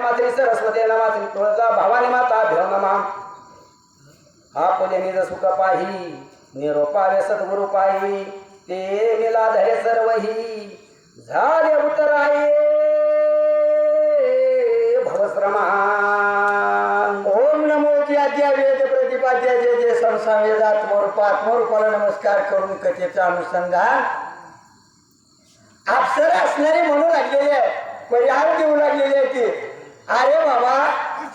मात्री सरस्वती मात्री तुळजा भावानी माता भिव नमा आपले निज सुख पाही निरोपावे सद्गुरु पाही ते मिला निलाधरे सर्वही. झाले उतराये भवश्रमा ओम नमो ज्या वेद प्रतिपाद्य जे जे संसावेदात वेदात मोरपात मोरपाला नमस्कार करून कथेचा अनुसंधान. अप्सर असणारे म्हणू लागलेले आहे परिहार देऊ लागलेले आहे की अरे बाबा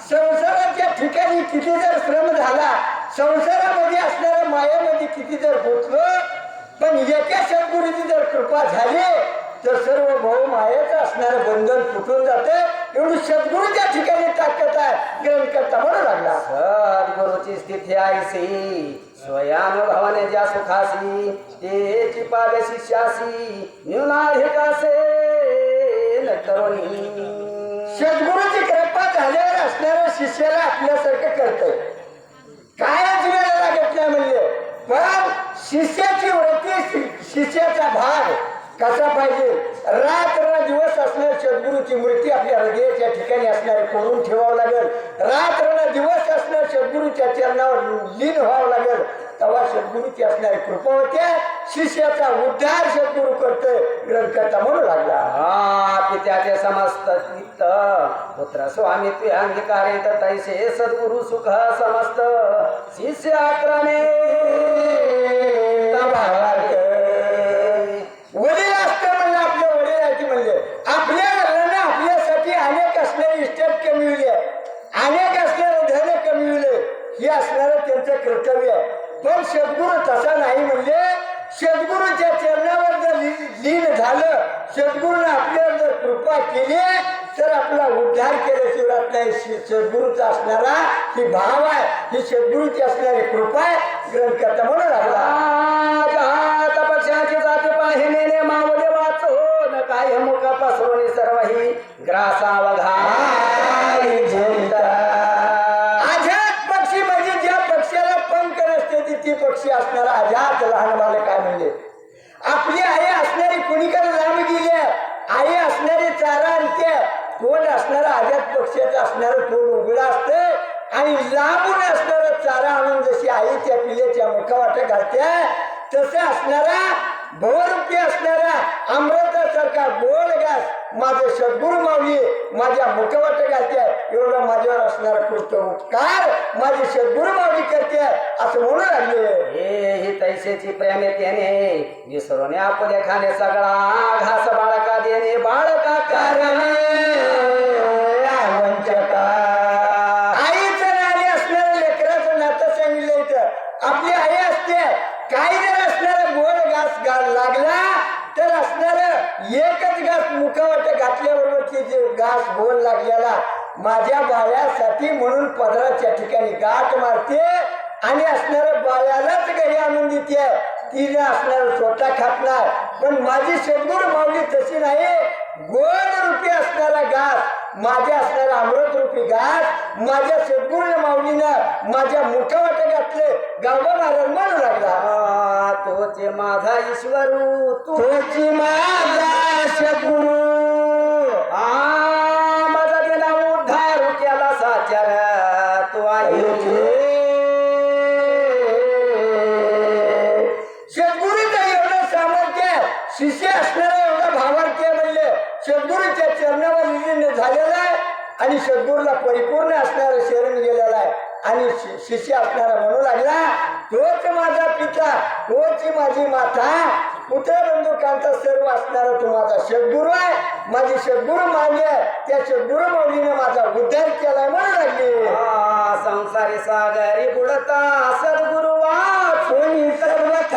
संसाराच्या ठिकाणी किती जर श्रम झाला संसारामध्ये असणाऱ्या मायामध्ये किती जर गुंतलो पण एका सद्गुरूची जर कृपा झाली तर सर्व भाऊ मायेचं असणारं बंधन फुटून जात. एवढी सद्गुरूच्या ठिकाणी ताकद आहे ग्रहण करता म्हणू लागला. सद्गुरूची स्थिती आयसी स्वयानुभवाने ज्या सुखासी तेची पावे शिष्यासी न्यूनाधिकासे न तरुणी सद्गुरूची कृपा झाल्यावर असणाऱ्या शिष्याला आपल्यासारखं करतंय. काय वेळ लागत म्हणजे पण शिष्याची वृत्ती शिष्याचा भाग कसा पाहिजे? रात्र दिवस असणारी सद्गुरूची मूर्ती आपल्या हृदयाच्या ठिकाणी असणारे कोरून ठेवावं लागेल. रात्र दिवस असणार सद्गुरूच्या चरणावर लीन व्हावं लागेल. तेव्हा सद्गुरूची असणारी कृपा होते. शिष्याचा उद्धार सद्गुरू करतोय ग्रंथकर्ता म्हणू लागला. हा पित्याचे समस्त चित्त पुत्र स्वामी ते अंगीकारित तैसे सद्गुरु सुख समस्त. शिष्य आक्रमे. वडील असतं म्हणलं आपल्या वडिलाची म्हणजे आपल्या वडिलांना आपल्यासाठी अनेक असणारे इस्टेट कमी अनेक असणारे धन कमी हे असणारं त्यांचं कर्तव्य आहे. पण सद्गुरू तसा नाही म्हणजे सद्गुरूच्या चरणावर जर लीन झालं सद्गुरूने आपल्यावर जर कृपा केली तर आपला उद्धार केल्याशिवाय राहत नाही सद्गुरूचा असणारा ही भाव आहे ही सद्गुरूची असणारी कृपा आहे ग्रंथकर्ता म्हणून लागला जहात पक्षाची जाती मावले वाचो न काय मुख पसरून सर्व ही ग्रासावघा पक्षी असणारा आझाद लहान बालक काय म्हणजे. आपली आई असणारी कुणीकडे लांब गेली आहे. आई असणारी चारा आणते. तोंड असणारा आझाद पक्षाचं असणारं तोंड उघडं असतं? आणि लांबून असणारा चारा आणून जशी आई त्या पिल्याच्या मुखावाट घालते तसं असणारा बहुरूपी असणारा अमृतासारखा माझे सद्गुरू माऊली माझ्या मुखवाट घालते एवढा माझ्यावर असणारा कृत उपकार माझी सद्गुरू माऊली करते असं म्हणू लागले. हे ही तैसेची प्रेमे त्याने विसरून आपले खाणे सगळा घास बाळका देणे बाळका कारणे. आपली आई असते काही जर असणारा गोड घास लागला तर असणार एकच घास मुखावट घातल्याबरोबर ती जे घास गोल लागलेला माझ्या बाळ्यासाठी म्हणून पदराच्या ठिकाणी गाठ मारते आणि असणाऱ्या बाळ्यालाच घरी आणून देते. तिने असणार स्वतः खातणार पण माझी शेतगुरु माऊली तशी नाही. गोड रुपी असणारा घास माझ्या असणारा अमृत रूपी घास माझ्या सद्गुरू माऊलीनं माझ्या मुखावाट घातले गावबा महाराज म्हणू लागला. तोचे माझा ईश्वरू तोची माझा सद्गुरू. आ माझा गेला उद्धार केला साचार तू आहे. शिष्य असणारा एवढा भावार्थ्य आहे म्हणले सद्गुरूच्या चरणावर झालेला आहे आणि सद्गुरूला परिपूर्ण असणारं शरण गेलेला आहे. आणि शि- शिष्य असणारा म्हणू लागला तोच माझा पिता तोच माझी माता पुत्र बंधुकांचा सर्व असणारा तो माझा सद्गुरू आहे. माझी सद्गुरू मान्य आहे. त्या सद्गुरू माऊलीने माझा उद्धार केलाय म्हणू लागले. संसारी सागरी बुडता सद्गुरुवा वाचून सर्वथा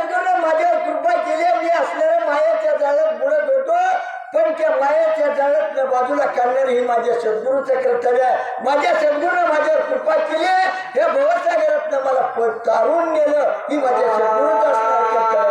पण त्या मायाच्या जाळ्यात बाजूला काढणार ही माझ्या सद्गुरूचं कर्तव्य आहे. माझ्या सद्गुरूने माझ्यावर कृपा केली. हे भवसागरातनं मला तारून नेलं. ही माझ्या सद्गुरूचं असणार कर्तव्य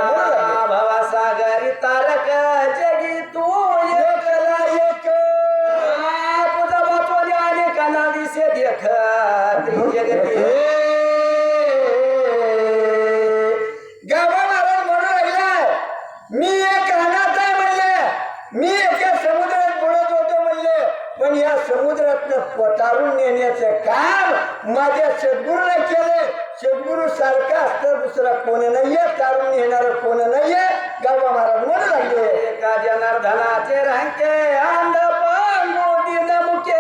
या समुद्रातनं पटारून नेण्याचं काम माझ्या सद्गुरूने केले सद्गुरू सारखा असतं दुसरा कोण नाहीये तारून नेणार कोण नाहीये. गावा महाराज म्हणू लागले. एका जनार्दनाचे रंके अंध पांगू दिन मुके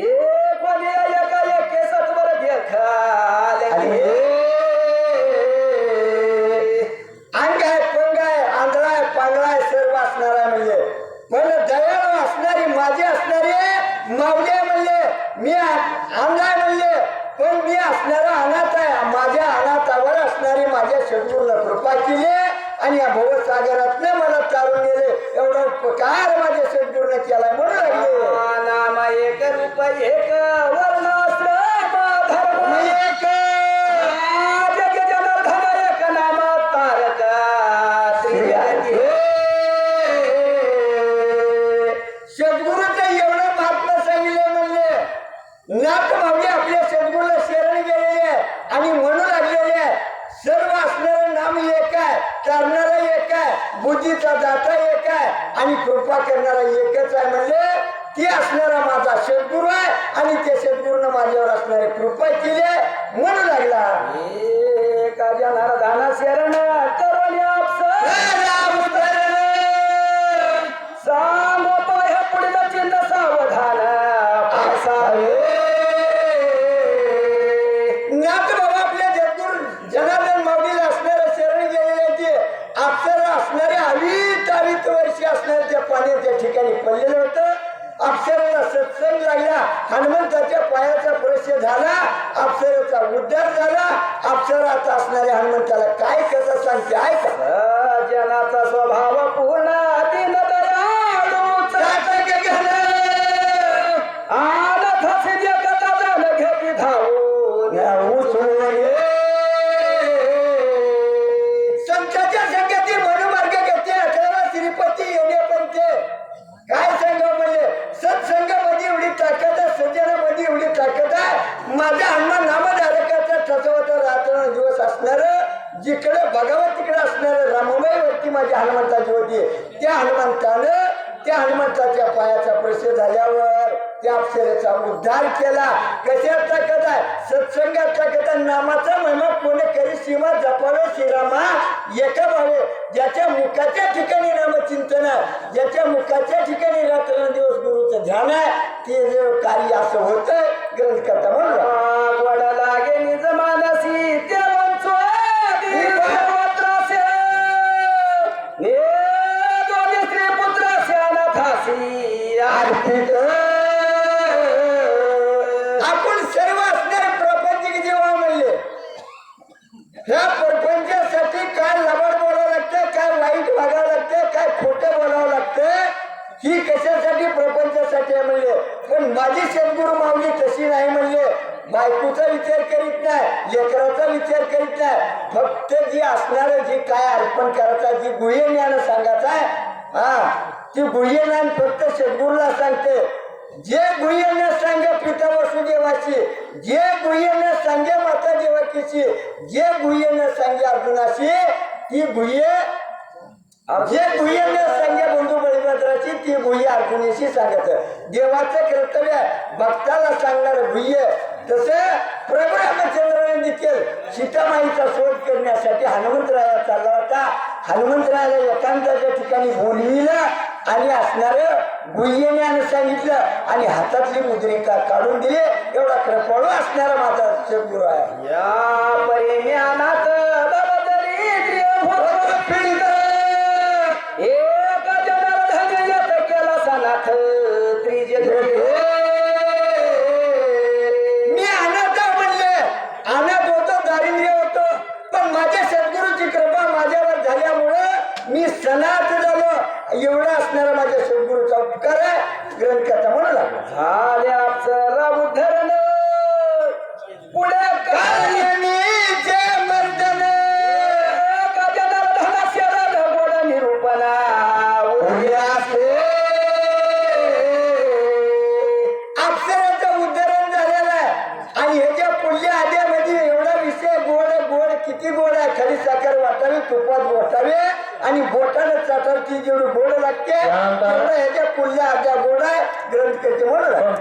एक वने एका एके सत्वर देखाले अंग आहे पंग आहे आंधळा आहे पांगळा आहे सर्व असणार आहे म्हणजे पण दयाळू असणारी माझी असणारी माऊली आहे म्हणले मी अंग आहे म्हणले पण मी असणारा अनाथ आहे माझ्या अनाथावर असणारी माझ्या सद्गुरूला कृपा केली आणि या भवसागरातनं मला तारून गेले एवढा उपकार माझ्या सद्गुरूने केलाय म्हणून लागले नाम एक रूप एक मी एक जग जनार्दन एक नाम तारक त्रिजगती सद्गुरूचं एवढं महात्मा सांगितलं म्हणले नाथ माऊली आपल्या सद्गुरूला शरण गेलेले आहे आणि म्हणू लागलेले आहे सर्व असणारं नाम एक आहे करणारा एक आहे दाता एक आहे. आणि कृपा करणारा एकच आहे म्हणजे ती असणारा माझा शेतगुरु आहे आणि त्या सद्गुरूनं माझ्यावर असणारी कृपा केली आहे. म्हणू लागला. एका जनार्दन शरण करून राम शरण. सांगतो चिन्ह सावधान. पासावे बाबा आपल्या जगून जनार्दन माऊलीला असणारे शरण गेलेले ते अप्सर असणारे अवीत अवीत वर्षी असणारे त्या पाण्याच्या ठिकाणी पडलेलं होतं. अप्सरेला सत्संग लागला. हनुमंताच्या पायाचा परिचय झाला. अक्षराचा उद्धार झाला. अप्सरात असणाऱ्या हनुमंताला काय कसं सांगते? ऐका. जनाचा स्वभाव पूर्ण जिकडे बघावं तिकडे असणार राममय व्यक्ती माझ्या हनुमंताची होती. त्या हनुमंतानं त्या हनुमंताच्या पायाचा प्रश्न झाल्यावर त्या अक्षरेचा उद्धार केला. कशाचा कदा सत्संगाचा कदा नामाचा महिमा कोणी करी सीमा जपावे श्रीरामा? एका भावे ज्याच्या मुखाच्या ठिकाणी नामचिंतन आहे ज्याच्या मुखाच्या ठिकाणी रात्रंदिवस गुरुचं ध्यान आहे ते जे कार्य असं होतं ग्रंथ करता म्हणून वड लागे निज आपण सर्व असणारे प्रपंचिक जेव्हा म्हणले? ह्या प्रपंचासाठी काय लबाड बोलावं लागतं काय वाईट वागावं लागतं काय खोटं बोलावं लागतं ही कशासाठी प्रपंचासाठी आहे म्हणले? पण माझी सद्गुरु माऊली तशी नाही म्हणले. बायकोचा विचार करीत नाही लेकराचा विचार करीत नाही. फक्त जी असणार जी काय अर्पण करायचं जी गुह्य ज्ञान सांगायचं आहे हा ती गुह्य ज्ञान फक्त सद्गुरूला सांगते. जे गुह्यांना सांगे पिता वसुदेवाची जे गुह्यने सांगे माता देवाकीची जे गुह्यने सांगे अर्जुनाची ती गुह्य जे गुह्यने सांगे बंधू बळीभद्राची ती गुह्य अर्जुनीशी सांगत. देवाचं कर्तव्य भक्ताला सांगणार गुह्य तसे प्रभू रामचंद्राने देखील सीतामाईचा शोध करण्यासाठी हनुमंतराया चालला होता. हनुमंतरायाला एकांताच्या ठिकाणी बोलविलं. आणि असणारं गुह्यने सांगितलं आणि हातातली मुद्रिका काढून दिली एवढा कृपाळू असणारा माझा शब्द आहे. या परिज्ञानात एवढा असणारा जेवढी गोड लागते. ह्याच्या पुढल्या आजच्या गोड ग्रंथ करते म्हणून